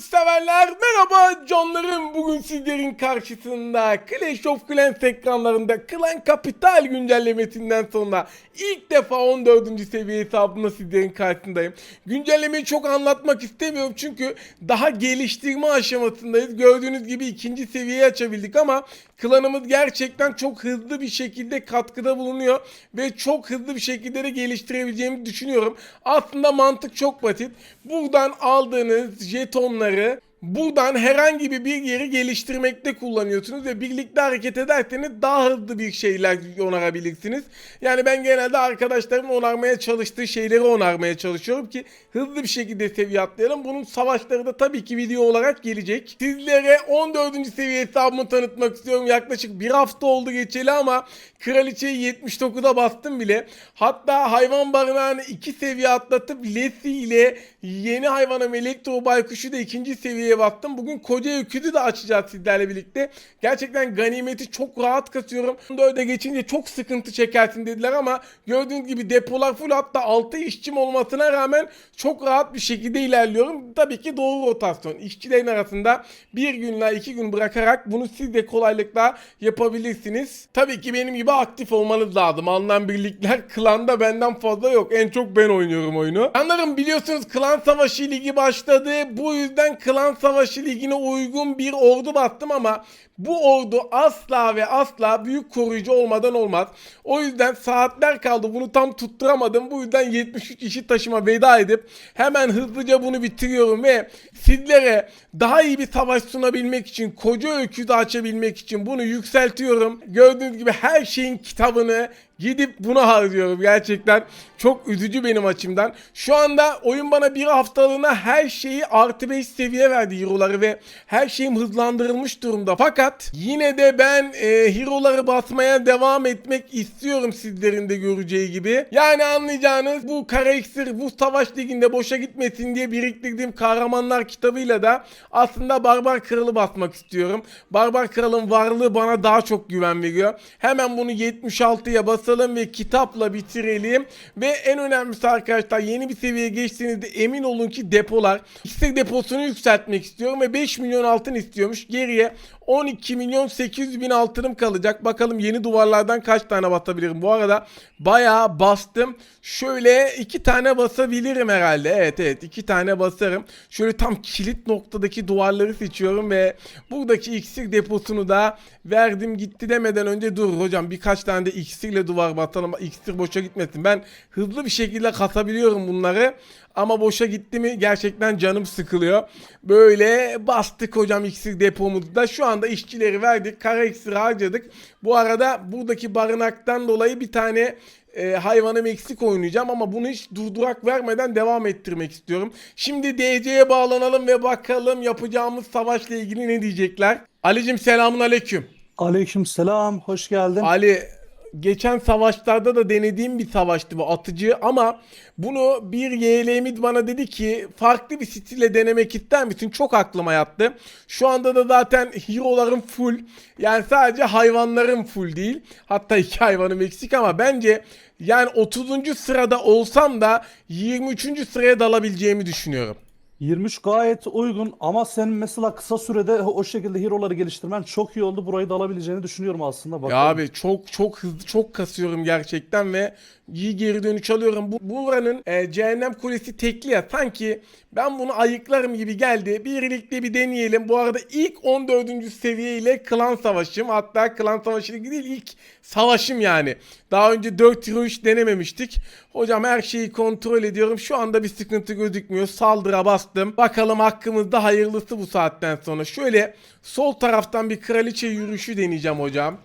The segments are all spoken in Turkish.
severler merhaba canlarım bugün sizlerin karşısında Clash of Clans ekranlarında Clan Capital güncellemesinden sonra ilk defa 14. seviye hesabımla sizlerin karşısındayım. Güncellemeyi çok anlatmak istemiyorum çünkü daha geliştirme aşamasındayız. Gördüğünüz gibi ikinci seviyeyi açabildik ama klanımız gerçekten çok hızlı bir şekilde katkıda bulunuyor ve çok hızlı bir şekilde de geliştirebileceğimi düşünüyorum. Aslında mantık çok basit. Buradan aldığınız jetonları buradan herhangi bir yeri geliştirmekte kullanıyorsunuz ve birlikte hareket ederseniz daha hızlı bir şeyler onarabilirsiniz. Yani ben genelde arkadaşlarımın onarmaya çalıştığı şeyleri onarmaya çalışıyorum ki hızlı bir şekilde seviye atlayalım. Bunun savaşları da tabii ki video olarak gelecek. Sizlere 14. seviye hesabımı tanıtmak istiyorum. Yaklaşık bir hafta oldu geçeli ama Kraliçeyi 79'a bastım bile. Hatta hayvan barınağını 2 seviye atlatıp Lesi ile yeni hayvanım Elektro Baykuş'u da ikinci seviyeye bastım. Bugün koca öküzü de açacağız sizlerle birlikte. Gerçekten ganimeti çok rahat kasıyorum. Dörde geçince çok sıkıntı çekersin dediler ama gördüğünüz gibi depolar full hatta 6 işçim olmasına rağmen çok rahat bir şekilde ilerliyorum. Tabii ki doğru rotasyon. İşçilerin arasında bir günle iki gün bırakarak bunu siz de kolaylıkla yapabilirsiniz. Tabii ki benim gibi aktif olmanız lazım. Alınan birlikler klanda benden fazla yok. En çok ben oynuyorum oyunu. Anlarım biliyorsunuz klan savaşı ligi başladı. Bu yüzden klan savaşı ligine uygun bir ordu bastım ama bu ordu asla ve asla büyük koruyucu olmadan olmaz. O yüzden saatler kaldı. Bunu tam tutturamadım. Bu yüzden 73 işi taşıma veda edip hemen hızlıca bunu bitiriyorum ve sizlere daha iyi bir savaş sunabilmek için, koca öyküde açabilmek için bunu yükseltiyorum. Gördüğünüz gibi her şeyin kitabını gidip buna harcıyorum gerçekten. Çok üzücü benim açımdan. Şu anda oyun bana bir haftalığına her şeyi artı 5 seviye verdi hero'ları ve her şeyim hızlandırılmış durumda. Fakat yine de ben e, hero'ları basmaya devam etmek istiyorum sizlerin de göreceği gibi. Yani anlayacağınız bu kara bu savaş liginde boşa gitmesin diye biriktirdiğim kahramanlar kitabıyla da aslında Barbar Kralı basmak istiyorum. Barbar Kral'ın varlığı bana daha çok güven veriyor. Hemen bunu 76'ya basalım ve kitapla bitirelim. Ve en önemlisi arkadaşlar yeni bir seviyeye geçtiğinizde emin olun ki depolar. İksir deposunu yükseltmek istiyorum ve 5 milyon altın istiyormuş. Geriye 12 milyon 800 bin altınım kalacak. Bakalım yeni duvarlardan kaç tane basabilirim. Bu arada bayağı bastım. Şöyle iki tane basabilirim herhalde. Evet evet iki tane basarım. Şöyle tam kilit noktadaki duvarları seçiyorum ve buradaki iksir deposunu da verdim gitti demeden önce dur hocam birkaç tane de iksirle duvar basalım. İksir boşa gitmesin. Ben hızlı bir şekilde kasabiliyorum bunları. Ama boşa gitti mi gerçekten canım sıkılıyor. Böyle bastık hocam iksir depomuzu da. Şu anda işçileri verdik. Kara iksir harcadık. Bu arada buradaki barınaktan dolayı bir tane e, hayvanım eksik oynayacağım ama bunu hiç durdurak vermeden devam ettirmek istiyorum. Şimdi DC'ye bağlanalım ve bakalım yapacağımız savaşla ilgili ne diyecekler. Alicim selamun aleyküm. Aleykümselam, hoş geldin. Ali geçen savaşlarda da denediğim bir savaştı bu atıcı ama bunu bir YL'miz bana dedi ki farklı bir stille denemek ister misin? Çok aklıma yattı. Şu anda da zaten hero'larım full. Yani sadece hayvanlarım full değil. Hatta iki hayvanım eksik ama bence yani 30. sırada olsam da 23. sıraya dalabileceğimi düşünüyorum. 23 gayet uygun ama senin mesela kısa sürede o şekilde hero'ları geliştirmen çok iyi oldu. Burayı da alabileceğini düşünüyorum aslında. Ya Bakalım. abi çok çok hızlı çok kasıyorum gerçekten ve iyi geri dönüş alıyorum. Bu buranın e, cehennem kulesi tekli ya sanki ben bunu ayıklarım gibi geldi. Birlikte bir deneyelim. Bu arada ilk 14. seviye ile klan savaşım. Hatta klan savaşı değil ilk savaşım yani. Daha önce 4 hero hiç denememiştik. Hocam her şeyi kontrol ediyorum. Şu anda bir sıkıntı gözükmüyor. Saldıra bastım. Bakalım hakkımızda hayırlısı bu saatten sonra. Şöyle sol taraftan bir kraliçe yürüyüşü deneyeceğim hocam.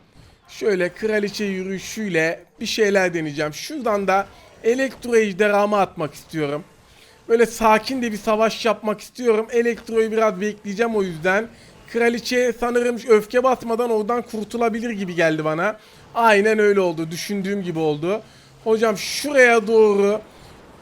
Şöyle kraliçe yürüyüşüyle bir şeyler deneyeceğim. Şuradan da elektro ejderhamı atmak istiyorum. Böyle sakin de bir savaş yapmak istiyorum. Elektroyu biraz bekleyeceğim o yüzden. Kraliçe sanırım öfke basmadan oradan kurtulabilir gibi geldi bana. Aynen öyle oldu. Düşündüğüm gibi oldu. Hocam şuraya doğru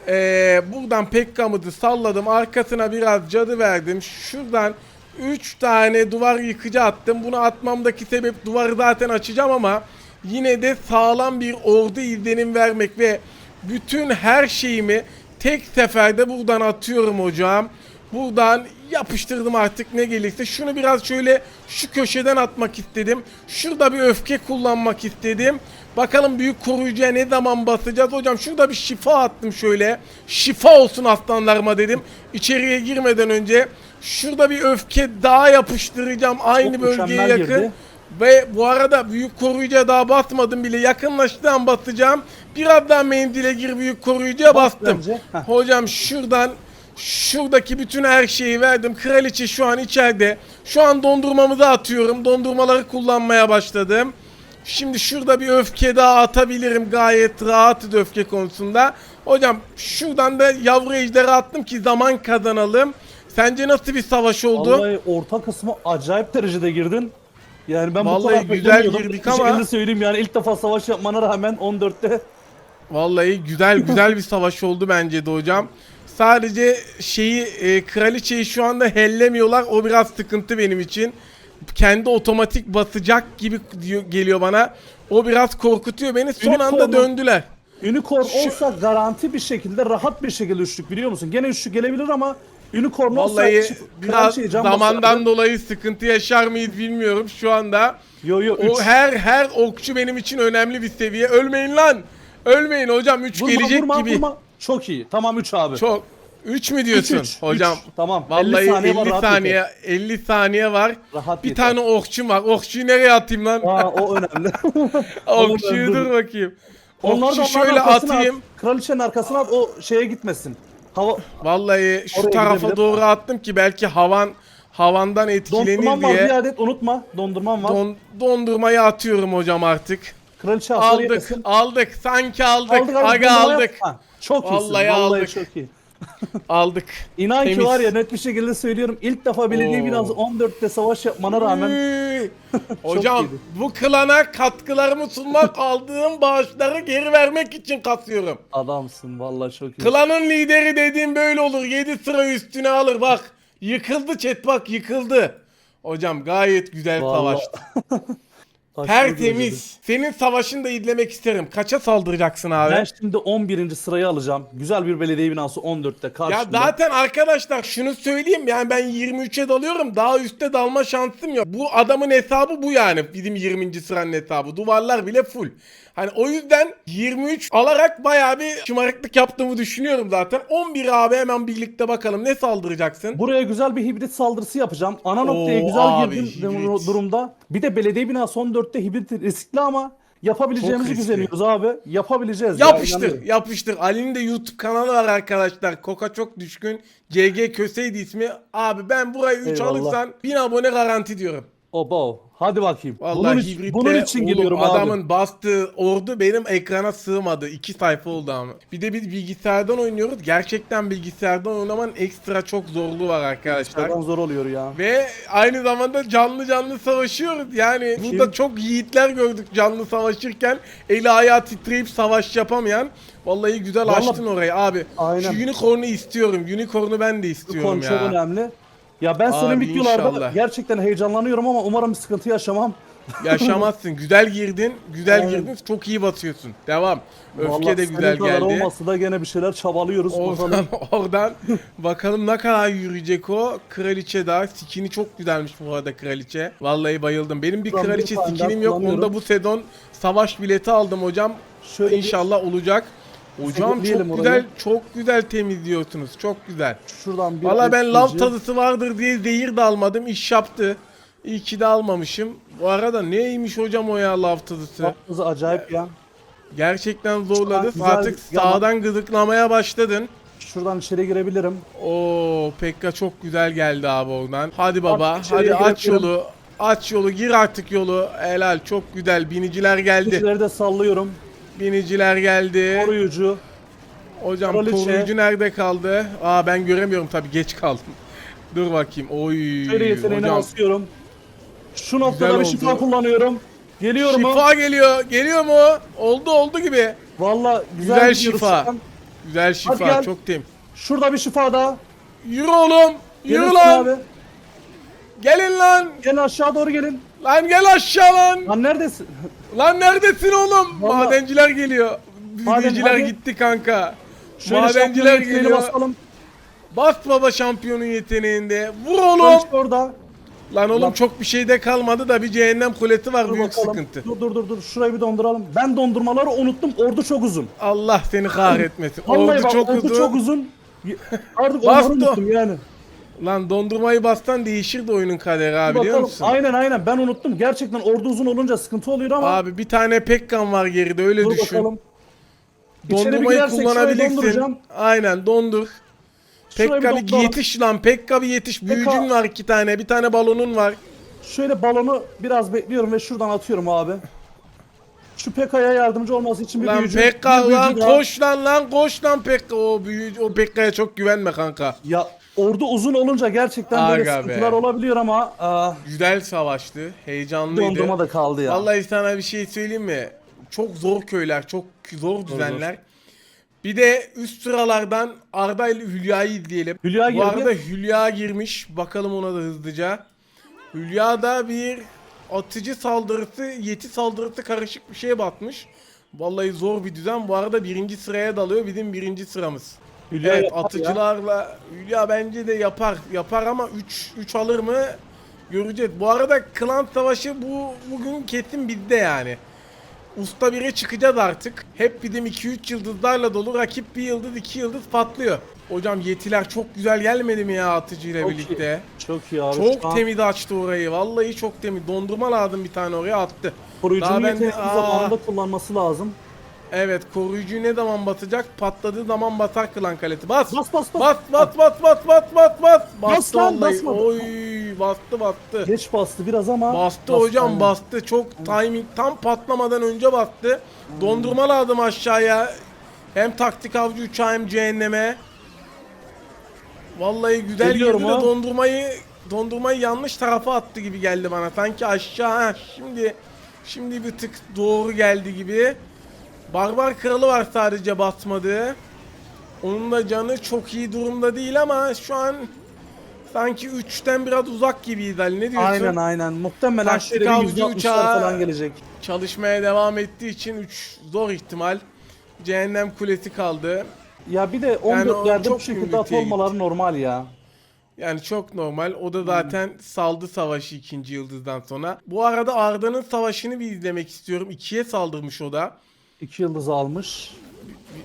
eee, buradan Pekka'mızı salladım. Arkasına biraz cadı verdim. Şuradan 3 tane duvar yıkıcı attım. Bunu atmamdaki sebep duvarı zaten açacağım ama yine de sağlam bir ordu izlenim vermek ve bütün her şeyimi tek seferde buradan atıyorum hocam. Buradan yapıştırdım artık ne gelirse. Şunu biraz şöyle şu köşeden atmak istedim. Şurada bir öfke kullanmak istedim. Bakalım büyük koruyucuya ne zaman basacağız. Hocam şurada bir şifa attım şöyle. Şifa olsun aslanlarıma dedim. İçeriye girmeden önce şurada bir öfke daha yapıştıracağım aynı Çok bölgeye yakın. girdi. Ve bu arada büyük koruyucuya daha basmadım bile. Yakınlaştığı basacağım. Biraz daha mendile gir büyük koruyucuya Bas bastım. Hocam şuradan şuradaki bütün her şeyi verdim. Kraliçe şu an içeride. Şu an dondurmamızı atıyorum. Dondurmaları kullanmaya başladım. Şimdi şurada bir öfke daha atabilirim. Gayet rahat öfke konusunda. Hocam şuradan da yavru ejderi attım ki zaman kazanalım. Sence nasıl bir savaş oldu? Vallahi orta kısmı acayip derecede girdin. Yani ben Vallahi bu kadar güzel girdik Bir ama- şekilde söyleyeyim yani ilk defa savaş yapmana rağmen 14'te Vallahi güzel güzel bir savaş oldu bence de hocam. Sadece şeyi e, kraliçeyi şu anda hellemiyorlar. O biraz sıkıntı benim için. Kendi otomatik basacak gibi diyor, geliyor bana. O biraz korkutuyor beni. Son Unicorn'u- anda döndüler. Unicorn Şu- olsa garanti bir şekilde rahat bir şekilde üçlük biliyor musun? Gene üçlük gelebilir ama Unicorn olsa Vallahi çift- biraz kraliçeyi can zamandan basardı. dolayı sıkıntı yaşar mıyız bilmiyorum şu anda. Yo yo O 3. her her okçu benim için önemli bir seviye. Ölmeyin lan. Ölmeyin hocam 3 Vurma, gelecek vurma, gibi. vurma. Çok iyi. Tamam 3 abi. Çok 3 mü diyorsun Üç, üç, hocam? üç. Tamam. Vallahi 50 50 saniye saniye, var, rahat yeter. 50 saniye var. Rahat bir yeter. tane okçum var. Okçuyu nereye atayım lan? Aa o önemli. Okçuyu dur bakayım. Onlar da Okçu şöyle atayım. At. Kraliçenin arkasına at o şeye gitmesin. Hava Vallahi şu Oraya tarafa doğru attım ki belki havan havandan etkilenir dondurman var bir diye. adet unutma. Dondurman var. Don, dondurmayı atıyorum hocam artık. Kraliçe Aldık, yemesin. aldık. Sanki aldık. Aldık, aldık, Aga aldık. yapma. Çok iyisin. Vallahi aldık. çok iyi. Aldık. İnan Temiz. ki var ya net bir şekilde söylüyorum. İlk defa belediye Oo. binası 14'te savaş yapmana rağmen Üy. Hocam iyiydi. bu klana katkılarımı sunmak aldığım bağışları geri vermek için kasıyorum. adamsın vallahi çok iyi. Klanın lideri dediğim böyle olur. 7 sıra üstüne alır bak. Yıkıldı chat bak yıkıldı. Hocam gayet güzel Vallahi. savaştı. Taşlı Tertemiz. Senin savaşını da izlemek isterim. Kaça saldıracaksın abi? Ben şimdi 11. sırayı alacağım. Güzel bir belediye binası 14'te Ya karşımda. zaten arkadaşlar şunu söyleyeyim yani ben 23'e dalıyorum daha üste dalma şansım yok. Bu adamın hesabı bu yani bizim 20. sıranın hesabı. Duvarlar bile full. Hani o yüzden 23 alarak bayağı bir şımarıklık yaptığımı düşünüyorum zaten. 11 abi hemen birlikte bakalım ne saldıracaksın? Buraya güzel bir hibrit saldırısı yapacağım. Ana noktaya Oo, güzel abi, girdim hibrit. durumda. Bir de belediye binası 14'te hibrit riskli ama yapabileceğimizi Çok riskli. abi. Yapabileceğiz. ya, Yapıştır, inanıyorum. yapıştır. Ali'nin de YouTube kanalı var arkadaşlar. Koka çok düşkün. CG Köseydi ismi. Abi ben burayı 3 Eyvallah. alırsan 1000 abone garanti diyorum. Oba. Hadi bakayım. Vallahi bunun, için, hibritte bunun için oğlum, geliyorum adamın abi. bastığı ordu benim ekrana sığmadı. İki sayfa oldu ama. Bir de biz bilgisayardan oynuyoruz. Gerçekten bilgisayardan oynamanın ekstra çok zorluğu var arkadaşlar. Çok zor oluyor ya. Ve aynı zamanda canlı canlı savaşıyoruz. Yani burada Kim? çok yiğitler gördük canlı savaşırken. Eli ayağı titreyip savaş yapamayan. Vallahi güzel Vallahi- açtın orayı abi. Aynen. Şu unicorn'u istiyorum. Unicorn'u ben de istiyorum konu ya. çok önemli. Ya ben senin Abi videolarda inşallah. gerçekten heyecanlanıyorum ama umarım bir sıkıntı yaşamam. Yaşamazsın. Güzel girdin. Güzel Aynen. girdin. Çok iyi basıyorsun. Devam. Öfke Vallahi de senin güzel kadar geldi. olmasa da gene bir şeyler çabalıyoruz. Oradan, Bakalım. oradan bakalım ne kadar yürüyecek o. Kraliçe daha. Skini çok güzelmiş bu arada kraliçe. Vallahi bayıldım. Benim bir bir kraliçe tane daha skinim yok. kullanıyorum. Onda bu sezon savaş bileti aldım hocam. Şöyle bir- İnşallah olacak. Hocam çok orayı. güzel, çok güzel temizliyorsunuz. Çok güzel. Şuradan bir Valla ben lav tadısı vardır diye zehir de almadım. İş yaptı. İyi ki de almamışım. Bu arada neymiş hocam o ya lav tadısı? Tatlımızı acayip ya. Gerçekten zorladı. bir yalan. sağdan gıdıklamaya başladın. Şuradan içeri girebilirim. Oo Pekka çok güzel geldi abi oradan. Hadi baba içeriye hadi aç yolu. Aç yolu gir artık yolu. Helal çok güzel. Biniciler geldi. Kişileri de sallıyorum. Biniciler geldi. Koruyucu. Hocam Kraliçe. koruyucu nerede kaldı? Aa ben göremiyorum tabi geç kaldım. Dur bakayım. Oy Şöyle yeteneğini hocam. asıyorum. Şu noktada bir şifa kullanıyorum. Geliyor mu? Şifa geliyor. Geliyor mu? Oldu oldu gibi. Valla güzel, Güzel şifa. an. Güzel şifa. Çok tem. Şurada bir şifa daha. Yürü oğlum. Yürü Gelirsin lan. abi. Gelin lan. Gelin aşağı doğru gelin. Lan gel aşağı lan. Lan neredesin? Lan neredesin oğlum? Vallahi- Madenciler geliyor. Biniciler hadi. gitti kanka. Şöyle Madenciler geliyor. basalım. Bas baba şampiyonun yeteneğinde. Vur oğlum. Orada. Lan oğlum Lan- çok bir şeyde kalmadı da bir cehennem kuleti var Dur büyük bakalım. sıkıntı. Dur dur dur dur. Şurayı bir donduralım. Ben dondurmaları unuttum. Ordu çok uzun. Allah seni kahretmesin. Vallahi Ordu bak çok ordu uzun. çok uzun. Artık onları unuttum yani. Lan dondurmayı bastan değişirdi oyunun kaderi abi biliyor Bakalım. musun? Aynen aynen ben unuttum. Gerçekten ordu uzun olunca sıkıntı oluyor ama. Abi bir tane Pekkan var geride öyle dur düşün. bakalım. Dondurmayı girersek kullanabilirsin. Aynen dondur. Pekka bir bir yetiş lan. Pekka bir yetiş. Büyücün var iki tane. Bir tane balonun var. Şöyle balonu biraz bekliyorum ve şuradan atıyorum abi. Şu Peka'ya yardımcı olması için bir Lan büyücü. Pekka bir büyücü lan daha- koş lan lan koş lan Pekka. O büyücü o Pekka'ya çok güvenme kanka. Ya ordu uzun olunca gerçekten böyle Aga be. sıkıntılar olabiliyor ama aa, Güzel savaştı. Heyecanlıydı. dondurma da kaldı ya. Vallahi sana bir şey söyleyeyim mi? Çok zor köyler, çok zor düzenler. Bir de üst sıralardan Arda ile Hülya'yı izleyelim. Hülya Bu girdi. arada Hülya girmiş. Bakalım ona da hızlıca. Hülya da bir atıcı saldırısı, yeti saldırısı karışık bir şeye batmış. Vallahi zor bir düzen. Bu arada birinci sıraya dalıyor. Bizim birinci sıramız. Hülya evet yapar ya. atıcılarla Hülya bence de yapar. Yapar ama 3 3 alır mı? Göreceğiz. Bu arada klan savaşı bu bugün kesin bizde yani. Usta biri çıkacağız artık. Hep bizim 2-3 yıldızlarla dolu. Rakip bir yıldız 2 yıldız patlıyor. Hocam yetiler çok güzel gelmedi mi ya atıcıyla Çok birlikte? Çok iyi abi. Çok an temiz açtı orayı. Vallahi çok temiz. Dondurma lazım bir tane oraya attı. Daha Koruyucunun ben de- Aa. zamanında kullanması lazım. Evet koruyucuyu ne zaman batacak? Patladığı zaman batar klan kaleti. Bas. Bas bas bas. Bas bas bas bas bas bas bas. Bastı lan, vallahi. basmadı. Oy bastı bastı. Geç bastı biraz ama. Bastı hocam aynen. bastı. Çok timing tam patlamadan önce bastı. Dondurma lazım aşağıya. Hem taktik avcı uçağı hem cehenneme. Vallahi güzel Geliyorum girdi de ha. dondurmayı dondurmayı yanlış tarafa attı gibi geldi bana. Sanki aşağı ha, şimdi şimdi bir tık doğru geldi gibi. Barbar kralı var sadece basmadı. Onun da canı çok iyi durumda değil ama şu an sanki 3'ten biraz uzak gibiyiz Ali. Ne diyorsun? Aynen aynen. Muhtemelen Taktik şöyle bir avcı %60'lar uçağı- falan gelecek. Çalışmaya devam ettiği için 3 zor ihtimal. Cehennem kulesi kaldı. Ya bir de Yani o 14'lerde çok bu şekilde gümrüteye at normal ya. Yani çok normal. O da zaten saldı savaşı ikinci yıldızdan sonra. Bu arada Arda'nın savaşını bir izlemek istiyorum. İkiye saldırmış o da. 2 yıldız almış.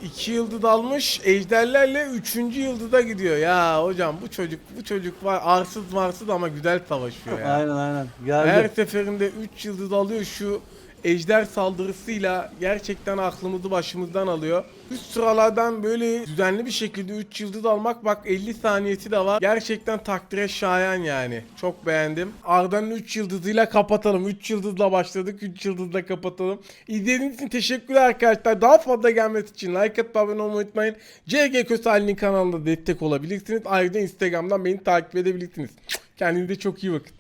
İki yıldız almış. Ejderlerle üçüncü yıldıza gidiyor. Ya hocam bu çocuk bu çocuk var arsız varsız ama güzel savaşıyor ya. Aynen aynen. Geldi. Her seferinde 3 yıldız alıyor şu ejder saldırısıyla gerçekten aklımızı başımızdan alıyor. Üst sıralardan böyle düzenli bir şekilde 3 yıldız almak bak 50 saniyesi de var. Gerçekten takdire şayan yani. Çok beğendim. Arda'nın 3 yıldızıyla kapatalım. 3 yıldızla başladık. 3 yıldızla kapatalım. İzlediğiniz için teşekkürler arkadaşlar. Daha fazla gelmesi için like atıp abone olmayı unutmayın. CG Köse kanalında destek olabilirsiniz. Ayrıca Instagram'dan beni takip edebilirsiniz. Kendinize çok iyi bakın.